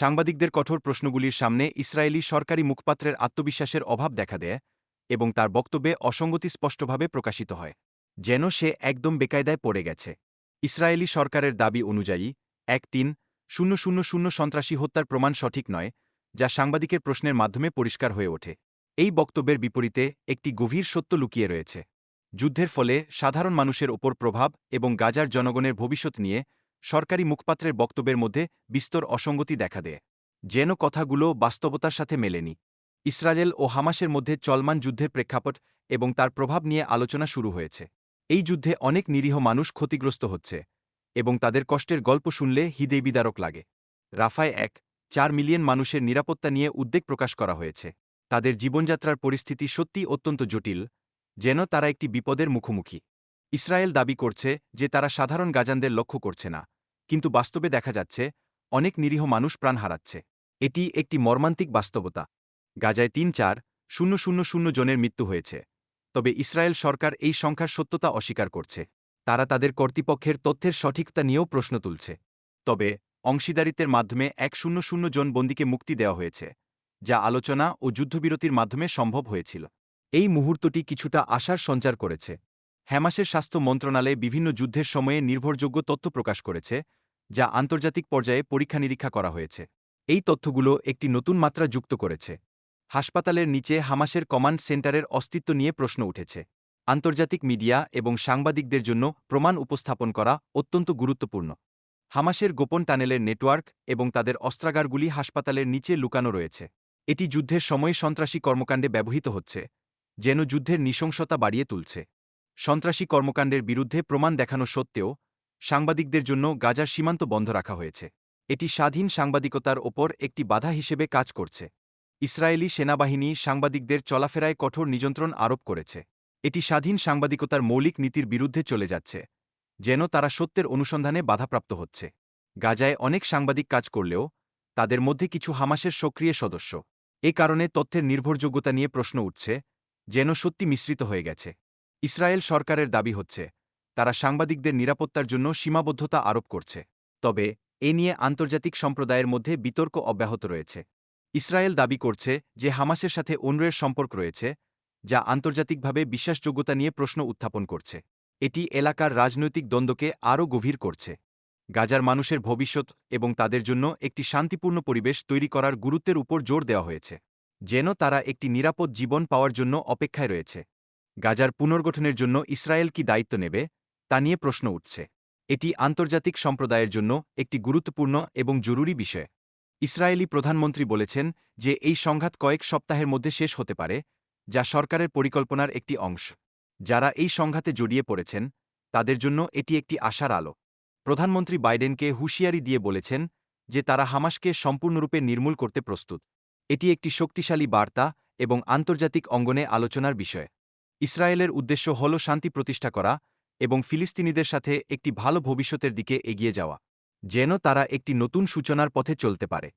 সাংবাদিকদের কঠোর প্রশ্নগুলির সামনে ইসরায়েলি সরকারি মুখপাত্রের আত্মবিশ্বাসের অভাব দেখা দেয় এবং তার বক্তব্যে অসঙ্গতি স্পষ্টভাবে প্রকাশিত হয়, যেন সে একদম বেকায়দায় পড়ে গেছে। ইসরায়েলি সরকারের দাবি অনুযায়ী, এক তিন শূন্য শূন্য শূন্য সন্ত্রাসী হত্যার প্রমাণ সঠিক নয়, যা সাংবাদিকের প্রশ্নের মাধ্যমে পরিষ্কার হয়ে ওঠে। এই বক্তব্যের বিপরীতে একটি গভীর সত্য লুকিয়ে রয়েছে। যুদ্ধের ফলে সাধারণ মানুষের ওপর প্রভাব এবং গাজার জনগণের ভবিষ্যৎ নিয়ে সরকারি মুখপাত্রের বক্তব্যের মধ্যে বিস্তর অসঙ্গতি দেখা দেয়, যেন কথাগুলো বাস্তবতার সাথে মেলেনি। ইসরায়েল ও হামাসের মধ্যে চলমান যুদ্ধের প্রেক্ষাপট এবং তার প্রভাব নিয়ে আলোচনা শুরু হয়েছে। এই যুদ্ধে অনেক নিরীহ মানুষ ক্ষতিগ্রস্ত হচ্ছে এবং তাদের কষ্টের গল্প শুনলে হৃদয় বিদারক লাগে। রাফায় এক, চার মিলিয়ন মানুষের নিরাপত্তা নিয়ে উদ্বেগ প্রকাশ করা হয়েছে। তাদের জীবনযাত্রার পরিস্থিতি সত্যি অত্যন্ত জটিল, যেন তারা একটি বিপদের মুখোমুখি। ইসরায়েল দাবি করছে যে তারা সাধারণ গাজানদের লক্ষ্য করছে না। কিন্তু বাস্তবে দেখা যাচ্ছে, অনেক নিরীহ মানুষ প্রাণ হারাচ্ছে। এটি একটি মর্মান্তিক বাস্তবতা। গাজায় তিন চার, শূন্য শূন্য শূন্য জনের মৃত্যু হয়েছে। তবে ইসরায়েল সরকার এই সংখ্যার সত্যতা অস্বীকার করছে। তারা তাদের কর্তৃপক্ষের তথ্যের সঠিকতা নিয়েও প্রশ্ন তুলছে। তবে, অংশীদারিত্বের মাধ্যমে এক শূন্য শূন্য জন বন্দীকে মুক্তি দেওয়া হয়েছে, যা আলোচনা ও যুদ্ধবিরতির মাধ্যমে সম্ভব হয়েছিল। এই মুহূর্তটি কিছুটা আশার সঞ্চার করেছে। হ্যামাসের স্বাস্থ্য মন্ত্রণালয়ে বিভিন্ন যুদ্ধের সময়ে নির্ভরযোগ্য তথ্য প্রকাশ করেছে, যা আন্তর্জাতিক পর্যায়ে পরীক্ষা নিরীক্ষা করা হয়েছে। এই তথ্যগুলো একটি নতুন মাত্রা যুক্ত করেছে। হাসপাতালের নিচে হামাসের কমান্ড সেন্টারের অস্তিত্ব নিয়ে প্রশ্ন উঠেছে। আন্তর্জাতিক মিডিয়া এবং সাংবাদিকদের জন্য প্রমাণ উপস্থাপন করা অত্যন্ত গুরুত্বপূর্ণ। হামাসের গোপন টানেলের নেটওয়ার্ক এবং তাদের অস্ত্রাগারগুলি হাসপাতালের নিচে লুকানো রয়েছে। এটি যুদ্ধের সময় সন্ত্রাসী কর্মকাণ্ডে ব্যবহৃত হচ্ছে, যেন যুদ্ধের নৃশংসতা বাড়িয়ে তুলছে। সন্ত্রাসী কর্মকাণ্ডের বিরুদ্ধে প্রমাণ দেখানো সত্ত্বেও, সাংবাদিকদের জন্য গাজার সীমান্ত বন্ধ রাখা হয়েছে। এটি স্বাধীন সাংবাদিকতার ওপর একটি বাধা হিসেবে কাজ করছে। ইসরায়েলি সেনাবাহিনী সাংবাদিকদের চলাফেরায় কঠোর নিযন্ত্রণ আরোপ করেছে। এটি স্বাধীন সাংবাদিকতার মৌলিক নীতির বিরুদ্ধে চলে যাচ্ছে, যেন তারা সত্যের অনুসন্ধানে বাধাপ্রাপ্ত হচ্ছে। গাজায় অনেক সাংবাদিক কাজ করলেও, তাদের মধ্যে কিছু হামাসের সক্রিয় সদস্য। এ কারণে তথ্যের নির্ভরযোগ্যতা নিয়ে প্রশ্ন উঠছে, যেন সত্যি মিশ্রিত হয়ে গেছে। ইসরায়েল সরকারের দাবি হচ্ছে, তারা সাংবাদিকদের নিরাপত্তার জন্য সীমাবদ্ধতা আরোপ করছে। তবে, এ নিয়ে আন্তর্জাতিক সম্প্রদায়ের মধ্যে বিতর্ক অব্যাহত রয়েছে। ইসরায়েল দাবি করছে যে হামাসের সাথে অনুরের সম্পর্ক রয়েছে, যা আন্তর্জাতিকভাবে বিশ্বাসযোগ্যতা নিয়ে প্রশ্ন উত্থাপন করছে। এটি এলাকার রাজনৈতিক দ্বন্দ্বকে আরও গভীর করছে। গাজার মানুষের ভবিষ্যৎ এবং তাদের জন্য একটি শান্তিপূর্ণ পরিবেশ তৈরি করার গুরুত্বের উপর জোর দেওয়া হয়েছে, যেন তারা একটি নিরাপদ জীবন পাওয়ার জন্য অপেক্ষায় রয়েছে। গাজার পুনর্গঠনের জন্য ইসরায়েল কি দায়িত্ব নেবে, তা নিয়ে প্রশ্ন উঠছে। এটি আন্তর্জাতিক সম্প্রদায়ের জন্য একটি গুরুত্বপূর্ণ এবং জরুরি বিষয়। ইসরায়েলি প্রধানমন্ত্রী বলেছেন যে এই সংঘাত কয়েক সপ্তাহের মধ্যে শেষ হতে পারে, যা সরকারের পরিকল্পনার একটি অংশ। যারা এই সংঘাতে জড়িয়ে পড়েছেন, তাদের জন্য এটি একটি আশার আলো। প্রধানমন্ত্রী বাইডেনকে হুঁশিয়ারি দিয়ে বলেছেন যে তারা হামাসকে সম্পূর্ণরূপে নির্মূল করতে প্রস্তুত। এটি একটি শক্তিশালী বার্তা এবং আন্তর্জাতিক অঙ্গনে আলোচনার বিষয়। ইসরায়েলের উদ্দেশ্য হল শান্তি প্রতিষ্ঠা করা এবং ফিলিস্তিনিদের সাথে একটি ভালো ভবিষ্যতের দিকে এগিয়ে যাওয়া, যেন তারা একটি নতুন সূচনার পথে চলতে পারে।